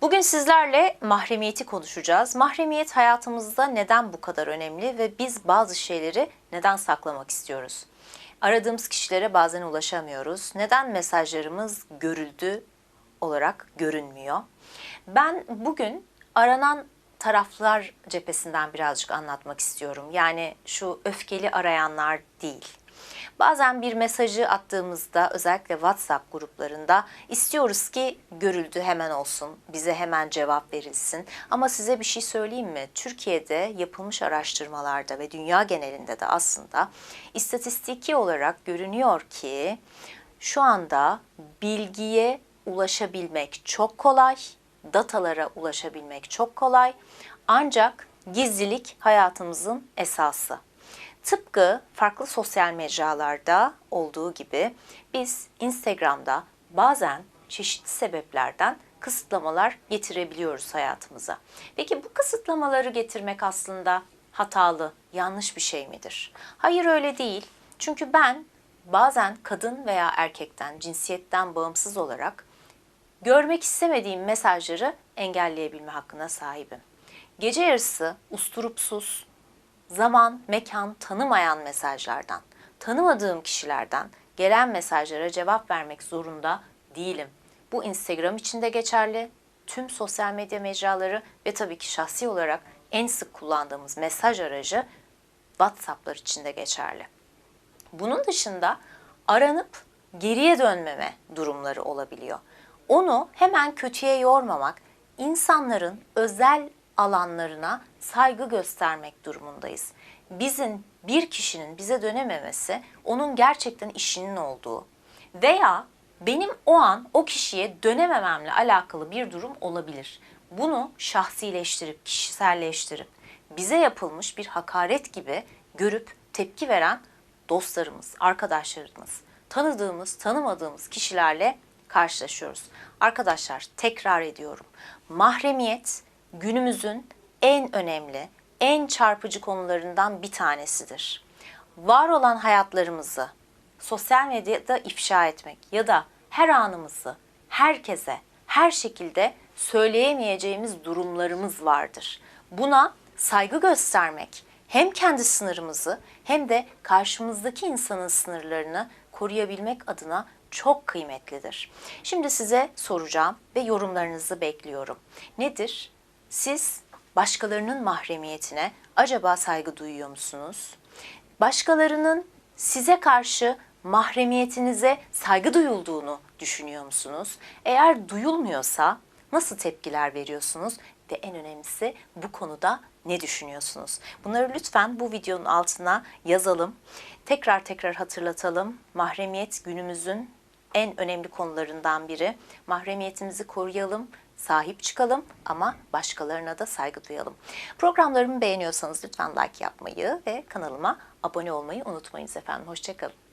Bugün sizlerle mahremiyeti konuşacağız. Mahremiyet hayatımızda neden bu kadar önemli ve biz bazı şeyleri neden saklamak istiyoruz? Aradığımız kişilere bazen ulaşamıyoruz. Neden mesajlarımız görüldü olarak görünmüyor? Ben bugün aranan taraflar cephesinden birazcık anlatmak istiyorum. Yani şu öfkeli arayanlar değil. Bazen bir mesajı attığımızda özellikle WhatsApp gruplarında istiyoruz ki görüldü hemen olsun, bize hemen cevap verilsin. Ama size bir şey söyleyeyim mi? Türkiye'de yapılmış araştırmalarda ve dünya genelinde de aslında istatistiki olarak görünüyor ki şu anda bilgiye ulaşabilmek çok kolay, datalara ulaşabilmek çok kolay. Ancak gizlilik hayatımızın esası. Tıpkı farklı sosyal mecralarda olduğu gibi biz Instagram'da bazen çeşitli sebeplerden kısıtlamalar getirebiliyoruz hayatımıza. Peki bu kısıtlamaları getirmek aslında hatalı, yanlış bir şey midir? Hayır öyle değil. Çünkü ben bazen kadın veya erkekten, cinsiyetten bağımsız olarak görmek istemediğim mesajları engelleyebilme hakkına sahibim. Gece yarısı usturupsuz, zaman, mekan tanımayan mesajlardan, tanımadığım kişilerden gelen mesajlara cevap vermek zorunda değilim. Bu Instagram için de geçerli, tüm sosyal medya mecraları ve tabii ki şahsi olarak en sık kullandığımız mesaj aracı WhatsApp'lar için de geçerli. Bunun dışında aranıp geriye dönmeme durumları olabiliyor. Onu hemen kötüye yormamak, insanların özel alanlarına saygı göstermek durumundayız. Bizim bir kişinin bize dönememesi onun gerçekten işinin olduğu veya benim o an o kişiye dönemememle alakalı bir durum olabilir. Bunu şahsileştirip, kişiselleştirip bize yapılmış bir hakaret gibi görüp tepki veren dostlarımız, arkadaşlarımız, tanıdığımız, tanımadığımız kişilerle karşılaşıyoruz. Arkadaşlar tekrar ediyorum. Mahremiyet günümüzün en önemli, en çarpıcı konularından bir tanesidir. Var olan hayatlarımızı sosyal medyada ifşa etmek ya da her anımızı herkese, her şekilde söyleyemeyeceğimiz durumlarımız vardır. Buna saygı göstermek hem kendi sınırımızı hem de karşımızdaki insanın sınırlarını koruyabilmek adına çok kıymetlidir. Şimdi size soracağım ve yorumlarınızı bekliyorum. Nedir? Siz başkalarının mahremiyetine acaba saygı duyuyor musunuz? Başkalarının size karşı mahremiyetinize saygı duyulduğunu düşünüyor musunuz? Eğer duyulmuyorsa nasıl tepkiler veriyorsunuz? Ve en önemlisi bu konuda ne düşünüyorsunuz? Bunları lütfen bu videonun altına yazalım. Tekrar tekrar hatırlatalım. Mahremiyet günümüzün en önemli konularından biri. Mahremiyetimizi koruyalım, sahip çıkalım ama başkalarına da saygı duyalım. Programlarımı beğeniyorsanız lütfen like yapmayı ve kanalıma abone olmayı unutmayınız efendim. Hoşçakalın.